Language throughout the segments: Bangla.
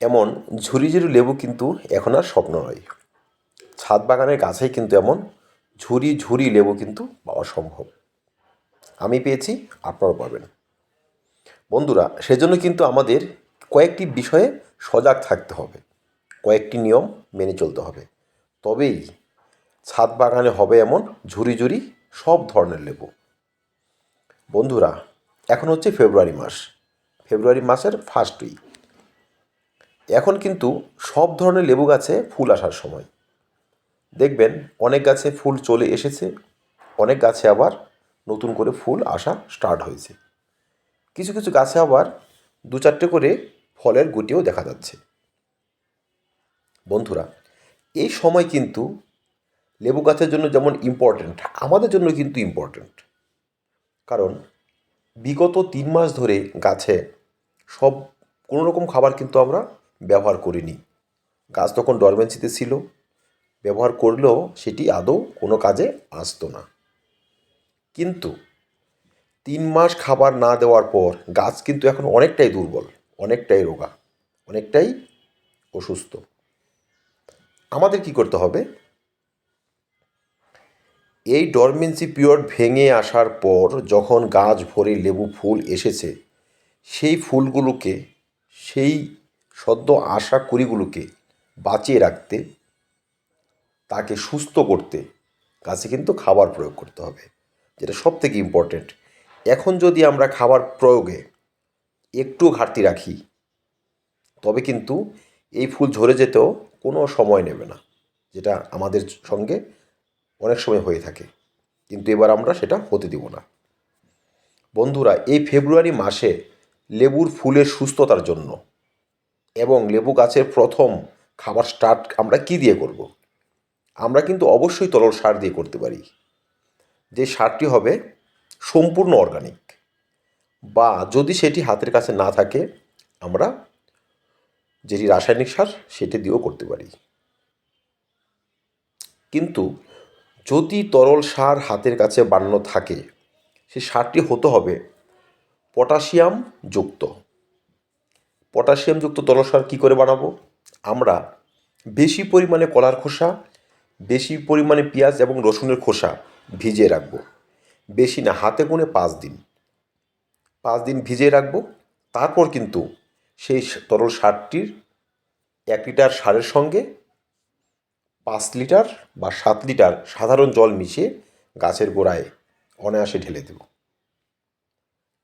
এমন ঝুরি ঝুরি লেবু কিন্তু এখন আর স্বপ্ন নয়। ছাদ বাগানের গাছেই কিন্তু এমন ঝুরি ঝুরি লেবু কিন্তু পাওয়া সম্ভব। আমি পেয়েছি, আপনারাও পাবেন। বন্ধুরা, সেজন্য কিন্তু আমাদের কয়েকটি বিষয়ে সজাগ থাকতে হবে। কয়েকটি নিয়ম মেনে চলতে হবে। তবেই ছাদ বাগানে হবে এমন ঝুরি ঝুরি সব ধরনের লেবু। বন্ধুরা, এখন হচ্ছে ফেব্রুয়ারি মাস। ফেব্রুয়ারি মাসের ফার্স্ট উইক এখন কিন্তু সব ধরনের লেবু গাছে ফুল আসার সময়। দেখবেন অনেক গাছে ফুল চলে এসেছে, অনেক গাছে আবার নতুন করে ফুল আসা স্টার্ট হয়েছে। কিছু কিছু গাছে আবার দু চারটে করে ফলের গুটিও দেখা যাচ্ছে। বন্ধুরা, এই সময় কিন্তু লেবু গাছের জন্য যেমন ইম্পর্ট্যান্ট আমাদের জন্য কিন্তু ইম্পর্ট্যান্ট কারণ বিগত তিন মাস ধরে গাছে সব কোনো রকম খাবার কিন্তু আমরা ব্যবহার করিনি। গাছ তখন ডরমেন্সিতে ছিল। ব্যবহার করলেও সেটি আদৌ কোনো কাজে আসতো না। কিন্তু তিন মাস খাবার না দেওয়ার পর গাছ কিন্তু এখন অনেকটাই দুর্বল, অনেকটাই রোগা, অনেকটাই অসুস্থ। আমাদের কি করতে হবে? এই ডরমেন্সি পিরিয়ড ভেঙে আসার পর যখন গাছ ভরে লেবু ফুল এসেছে, সেই ফুলগুলোকে, সেই সদ্য আসা কুড়িগুলোকে বাঁচিয়ে রাখতে, তাকে সুস্থ করতে গাছে কিন্তু খাবার প্রয়োগ করতে হবে, যেটা সব থেকে ইম্পর্ট্যান্ট এখন যদি আমরা খাবার প্রয়োগে একটু ঘাটতি রাখি, তবে কিন্তু এই ফুল ঝরে যেতেও কোনো সময় নেবে না, যেটা আমাদের সঙ্গে অনেক সময় হয়ে থাকে। কিন্তু এবার আমরা সেটা হতে দেব না। বন্ধুরা, এই ফেব্রুয়ারি মাসে লেবুর ফুলের সুস্থতার জন্য এবং লেবু গাছের প্রথম খাবার স্টার্ট আমরা কি দিয়ে করব। আমরা কিন্তু অবশ্যই তরল সার দিয়ে করতে পারি। যে সারটি হবে সম্পূর্ণ অর্গানিক বা যদি সেটি হাতের কাছে না থাকে, আমরা যেটি রাসায়নিক সার সেটি দিয়েও করতে পারি। কিন্তু যদি তরল সার হাতের কাছে বানানো থাকে, সে সারটি হতে হবে পটাশিয়াম যুক্ত। পটাশিয়ামযুক্ত তরল সার কী করে বানাবো? আমরা বেশি পরিমাণে কলার খোসা, বেশি পরিমাণে পেঁয়াজ এবং রসুনের খোসা ভিজিয়ে রাখব। বেশি না, হাতে গুনে পাঁচ দিন। পাঁচ দিন ভিজিয়ে রাখব। তারপর কিন্তু সেই তরল সারটির এক লিটার সারের সঙ্গে পাঁচ লিটার বা সাত লিটার সাধারণ জল মিশিয়ে গাছের গোড়ায় অনায়াসে ঢেলে দেব।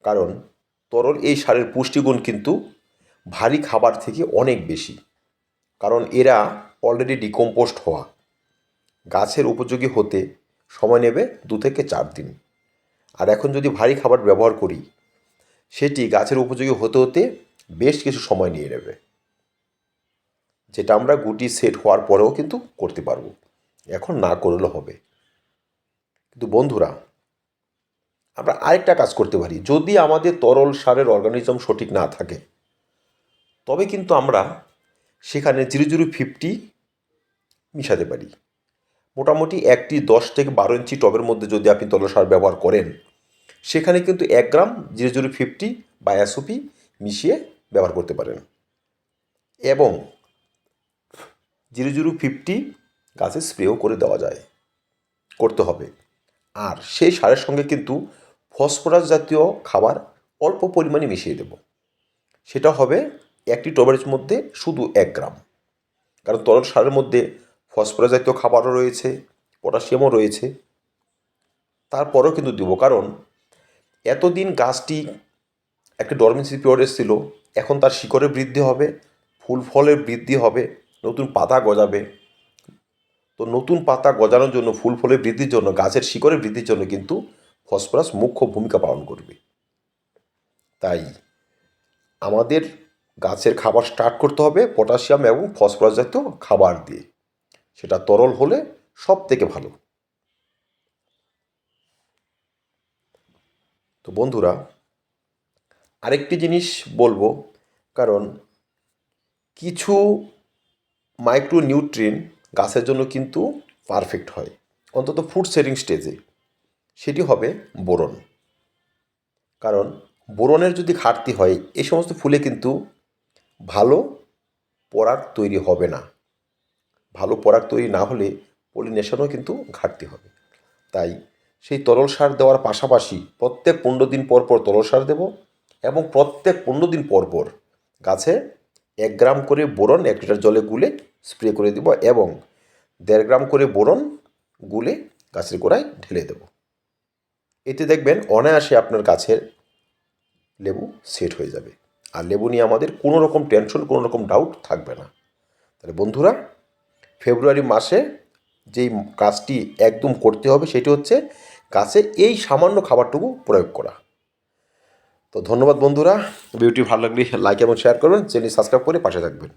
কারণ তরল এই সারের পুষ্টিগুণ কিন্তু ভারী খাবার থেকে অনেক বেশি। কারণ এরা অলরেডি ডিকম্পোস্ট হওয়া। গাছের উপযোগী হতে সময় নেবে দু থেকে চার দিন। আর এখন যদি ভারী খাবার ব্যবহার করি, সেটি গাছের উপযোগী হতে হতে বেশ কিছু সময় নিয়ে নেবে। যেটা আমরা গুটি সেট হওয়ার পরেও কিন্তু করতে পারব। এখন না করলেও হবে। কিন্তু বন্ধুরা, আমরা আরেকটা কাজ করতে পারি। যদি আমাদের তরল সারের অর্গানিজম সঠিক না থাকে তবে কিন্তু আমরা সেখানে জিরো জিরো ফিফটি মিশাতে পারি। মোটামুটি একটি দশ থেকে বারো ইঞ্চি টবের মধ্যে যদি আপনি তরল সার ব্যবহার করেন, সেখানে কিন্তু এক গ্রাম জিরো জিরো ফিফটি বা এসওপি মিশিয়ে ব্যবহার করতে পারেন। এবং জিরো জিরো ফিফটি গাছে স্প্রেও করে দেওয়া যায়, করতে হবে। আর সেই সারের সঙ্গে কিন্তু ফসফরাস জাতীয় খাবার অল্প পরিমাণে মিশিয়ে দেব। সেটা হবে একটি টবের মধ্যে শুধু এক গ্রাম। কারণ তরল সারের মধ্যে ফসফরাস জাতীয় খাবারও রয়েছে, পটাশিয়ামও রয়েছে। তারপরেও কিন্তু দেব, কারণ এতদিন গাছটি একটা ডরমেন্সি পিরিয়ড এসেছিল এখন তার শিকড়ের বৃদ্ধি হবে, ফুল ফলের বৃদ্ধি হবে, নতুন পাতা গজাবে। তো নতুন পাতা গজানোর জন্য, ফুল ফলের বৃদ্ধির জন্য, গাছের শিকড়ের বৃদ্ধির জন্য কিন্তু ফসফরাস মুখ্য ভূমিকা পালন করবে। তাই আমাদের গাছের খাবার স্টার্ট করতে হবে পটাশিয়াম এবং ফসফরাস জাতীয় খাবার দিয়ে। সেটা তরল হলে সব থেকে ভালো। তো বন্ধুরা, আরেকটি জিনিস বলব, কারণ কিছু মাইক্রো নিউট্রিন গাছের জন্য কিন্তু পারফেক্ট হয়। অন্তত ফুড সেটিং স্টেজে সেটি হবে বোরন। কারণ বোরনের যদি ঘাটতি হয় এই সমস্ত ফুলে কিন্তু ভালো পরাগ তৈরি হবে না। ভালো পরাগ তৈরি না হলে পলিনেশনও কিন্তু ঘাটতি হবে। তাই সেই তরল সার দেওয়ার পাশাপাশি প্রত্যেক পনেরো দিন পর পর তরল সার দেব এবং প্রত্যেক পনেরো দিন পর পর গাছে এক গ্রাম করে বোরন এক লিটার জলে গুলে স্প্রে করে দেব এবং দেড় গ্রাম করে বোরন গুলে গাছের গোড়ায় ঢেলে দেব। এতে দেখবেন অনায়াসে আপনার গাছের লেবু সেট হয়ে যাবে। আর লেবু নিয়ে আমাদের কোনো রকম টেনশন কোনো রকম ডাউট থাকবে না। তাহলে বন্ধুরা, ফেব্রুয়ারি মাসে যেই কাজটি একদম করতে হবে সেটি হচ্ছে গাছে এই সামান্য খাবারটুকু প্রয়োগ করা। তো ধন্যবাদ বন্ধুরা, ভিডিওটি ভালো লাগলে লাইক এবং শেয়ার করবেন চ্যানেল সাবস্ক্রাইব করে পাশে থাকবেন।